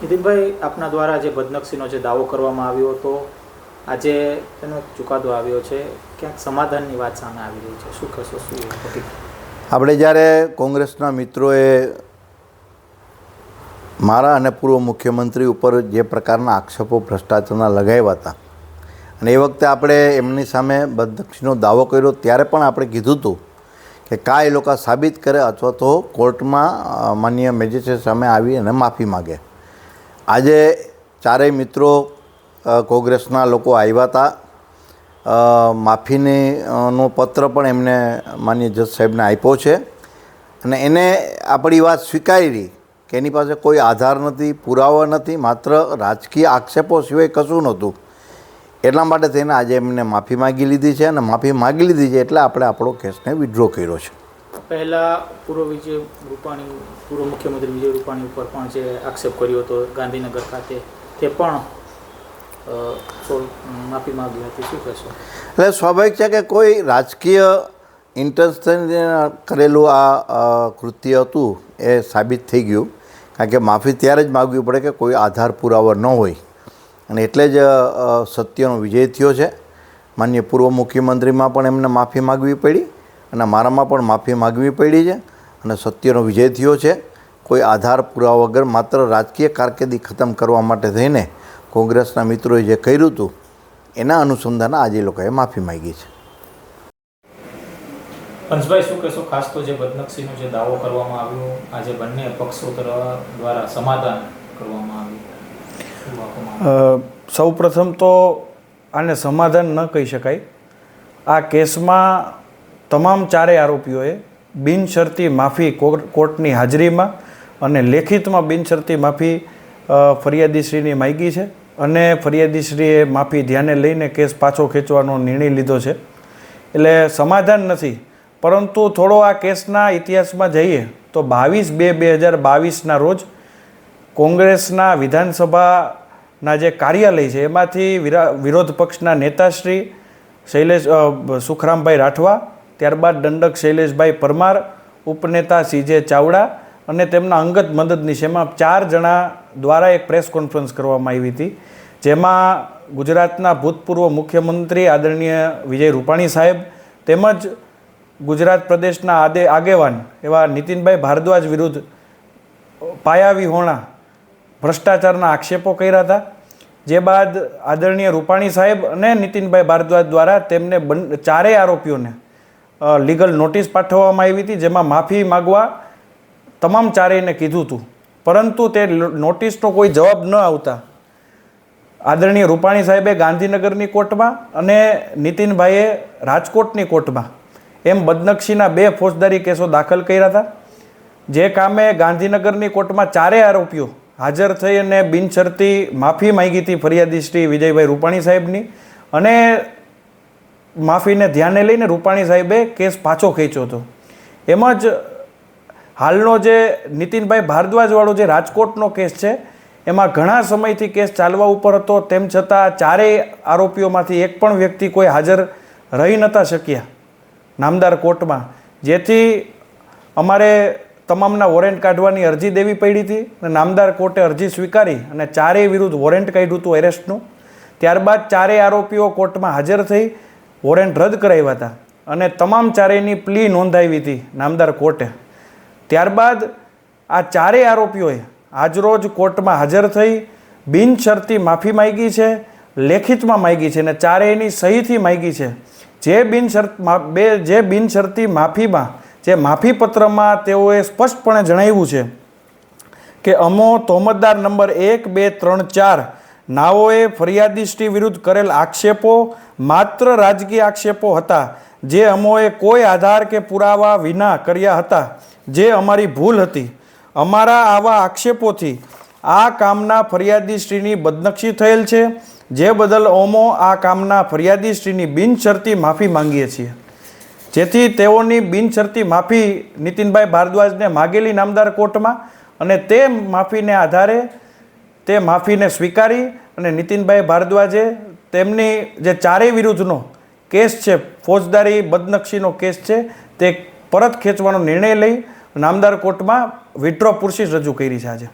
નીતિનભાઈ, આપના દ્વારા જે બદનક્ષીનો જે દાવો કરવામાં આવ્યો હતો, આજે તેનો ચુકાદો આવ્યો છે. ક્યાંક સમાધાનની વાત સામે આવી રહી છે. શું કહેશો, શું આપણે જ્યારે કોંગ્રેસના મિત્રોએ મારા અને પૂર્વ મુખ્યમંત્રી ઉપર જે પ્રકારના આક્ષેપો, ભ્રષ્ટાચારના લગાવ્યા હતા, અને એ વખતે આપણે એમની સામે બદનક્ષીનો દાવો કર્યો, ત્યારે પણ આપણે કીધું હતું કે કા એ લોકો સાબિત કરે અથવા તો કોર્ટમાં માન્ય મેજિસ્ટ્રેટ સામે આવી અને માફી માગે. આજે ચારેય મિત્રો કોંગ્રેસના લોકો આવ્યા હતા. માફીની નો પત્ર પણ એમને માન્ય જજ સાહેબને આપ્યો છે. અને એને આપણી વાત સ્વીકારી કે એની પાસે કોઈ આધાર નથી, પુરાવા નથી, માત્ર રાજકીય આક્ષેપો સિવાય કશું નહોતું. એટલા માટે થઈને આજે એમને માફી માગી લીધી છે અને માફી માગી લીધી છે એટલે આપણે આપણો કેસને વિડ્રો કર્યો છે. પહેલા પૂર્વ વિજય રૂપાણી, પૂર્વ મુખ્યમંત્રી વિજય રૂપાણી ઉપર પણ જે આક્ષેપ કર્યો હતો ગાંધીનગર ખાતે, તે પણ માફી માગી હતી. શું કહેશો? એટલે સ્વાભાવિક છે કે કોઈ રાજકીય ઇન્ટરેસ્ટથી કરેલું આ કૃત્ય હતું એ સાબિત થઈ ગયું. કારણ કે માફી ત્યારે જ માગવી પડે કે કોઈ આધાર પુરાવો ન હોય. અને એટલે જ સત્યનો વિજય થયો છે. માન્ય પૂર્વ મુખ્યમંત્રીમાં પણ એમને માફી માગવી પડી. અને મારામાં પણ માફી માગવી પડી છે અને સત્યનો વિજય થયો છે. કોઈ આધાર પુરાવા વગર માત્ર રાજકીય કારકિર્દી ખતમ કરવા માટે થઈને કોંગ્રેસના મિત્રોએ જે કર્યું હતું એના અનુસંધાને આજે લોકોએ માફી માગી છે. પંચભાઈ શું કહેશો? ખાસ તો જે બદનક્ષીનો જે દાવો કરવામાં આવ્યો આજે બંને પક્ષો દ્વારા સમાધાન કરવામાં આવ્યું? સૌ પ્રથમ તો આને સમાધાન ન કહી શકાય. આ કેસમાં તમામ ચારેય આરોપીઓએ બિનશરતી માફી કોર- કોર્ટની હાજરીમાં અને લેખિતમાં બિનશરતી માફી ફરિયાદીશ્રીની માગી છે અને ફરિયાદીશ્રીએ માફી ધ્યાને લઈને કેસ પાછો ખેંચવાનો નિર્ણય લીધો છે. એટલે સમાધાન નથી, પરંતુ થોડો આ કેસના ઇતિહાસમાં જઈએ તો બાવીસ બે બે હજાર બાવીસના રોજ કોંગ્રેસના વિધાનસભાના જે કાર્યાલય છે, એમાંથી વિરા- વિરોધ પક્ષના નેતાશ્રી શૈલેષ સુખરામભાઈ રાઠવા ત્યારબાદ દંડક શૈલેષભાઈ પરમાર, ઉપનેતા સીજે ચાવડા અને તેમના અંગત મદદનીશેમાં ચાર જણા દ્વારા એક પ્રેસ કોન્ફરન્સ કરવામાં આવી હતી, જેમાં ગુજરાતના ભૂતપૂર્વ મુખ્યમંત્રી આદરણીય વિજય રૂપાણી સાહેબ તેમજ ગુજરાત પ્રદેશના આદે આગેવાન એવા નીતિનભાઈ ભારદ્વાજ વિરુદ્ધ પાયાવી હોણા ભ્રષ્ટાચારના આક્ષેપો કર્યા હતા. જે બાદ આદરણીય રૂપાણી સાહેબ અને નીતિનભાઈ ભારદ્વાજ દ્વારા તેમને ચારેય આરોપીઓને લીગલ નોટિસ પાઠવવામાં આવી હતી, જેમાં માફી માગવા તમામ ચારેયને કીધું હતું. પરંતુ તે નોટિસનો કોઈ જવાબ ન આવતા. આદરણીય રૂપાણી સાહેબે ગાંધીનગરની કોર્ટમાં અને નીતિનભાઈએ રાજકોટની કોર્ટમાં એમ બદનક્ષીના બે ફોજદારી કેસો દાખલ કર્યા હતા. જે કામે ગાંધીનગરની કોર્ટમાં ચારેય આરોપીઓ હાજર થઈ અને બિનશરતી માફી માંગી હતી ફરિયાદી શ્રી વિજયભાઈ રૂપાણી સાહેબની અને માફીને ધ્યાને લઈને રૂપાણી સાહેબે કેસ પાછો ખેંચ્યો હતો. એમાં જ હાલનો જે નીતિનભાઈ ભારદ્વાજવાળો જે રાજકોટનો કેસ છે, એમાં ઘણા સમયથી કેસ ચાલવા ઉપર હતો. તેમ છતાં ચારેય આરોપીઓમાંથી એક પણ વ્યક્તિ કોઈ હાજર રહી નહોતા શક્યા નામદાર કોર્ટમાં. જેથી અમારે તમામના વોરંટ કાઢવાની અરજી દેવી પડી હતી અને નામદાર કોર્ટે અરજી સ્વીકારી અને ચારેય વિરુદ્ધ વોરંટ કાઢ્યું હતું એરેસ્ટનું. ત્યારબાદ ચારેય આરોપીઓ કોર્ટમાં હાજર થઈ વોરંટ રદ કરાવ્યા હતા અને તમામ ચારેયની પ્લી નોંધાવી હતી નામદાર કોર્ટે. ત્યારબાદ આ ચારેય આરોપીઓએ આજરોજ કોર્ટમાં હાજર થઈ બિનશરતી માફી માગી છે, લેખિતમાં માગી છે અને ચારેયની સહીથી માગી છે. જે બિનશરત બે, જે બિનશરતી માફીમાં, જે માફીપત્રમાં તેઓએ સ્પષ્ટપણે જણાવ્યું છે કે અમો તોમતદાર નંબર એક બે ત્રણ ચાર નાઓએ ફરિયાદીશ્રી વિરુદ્ધ કરેલ આક્ષેપો માત્ર રાજકીય આક્ષેપો હતા, જે અમોએ કોઈ આધાર કે પુરાવા વિના કર્યા હતા, જે અમારી ભૂલ હતી. અમારા આવા આક્ષેપોથી આ કામના ફરિયાદીશ્રીની બદનક્ષી થયેલ છે, જે બદલ ઓમો આ કામના ફરિયાદીશ્રીની બિનશરતી માફી માંગીએ છીએ. જેથી તેઓની બિનશરતી માફી નીતિનભાઈ ભારદ્વાજને માગેલી નામદાર કોર્ટમાં અને તે માફીને આધારે તે માફીને સ્વીકારી અને નીતિનભાઈ ભારદ્વાજે તેમની જે ચારેય વિરુદ્ધનો કેસ છે, ફોજદારી બદનક્ષીનો કેસ છે, તે પરત ખેંચવાનો નિર્ણય લઈ નામદાર કોર્ટમાં વિડ્રો પ્રોસીસ રજૂ કરી છે આજે.